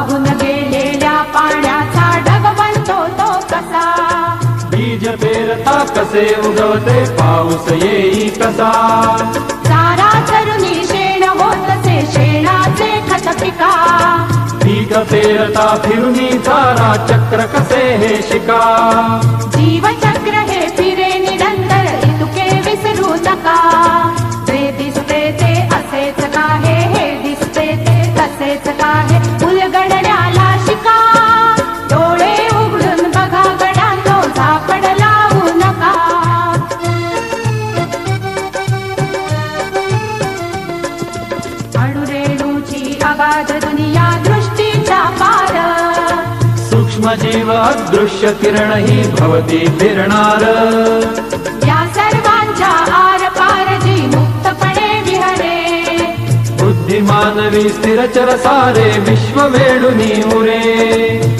वाहून गेलेल्या पाण्याचा ढग बनतो तो कसा? बीज पेरता कसे उगवते पाऊस येई कसा? चारा चरुणी शेण होत से शेणाचे खत पिका. पीक पेरता फिरुनी चारा चक्र कसे हे शिका? जीवचक्र हे फिरे निरंतर इतुके विसरू नका. जे दिसते ते असेच काहे हे दिसते ते तसेच काहे दुनिया दृष्टीच्या पार. सूक्ष्म जीव अदृश्य किरण ही भवती फिरणार. या सर्वांच्या आर पार जी मुक्तपणे विहरे. बुद्धिमानवी स्थिरचर सारे विश्व वेडुनी उरे.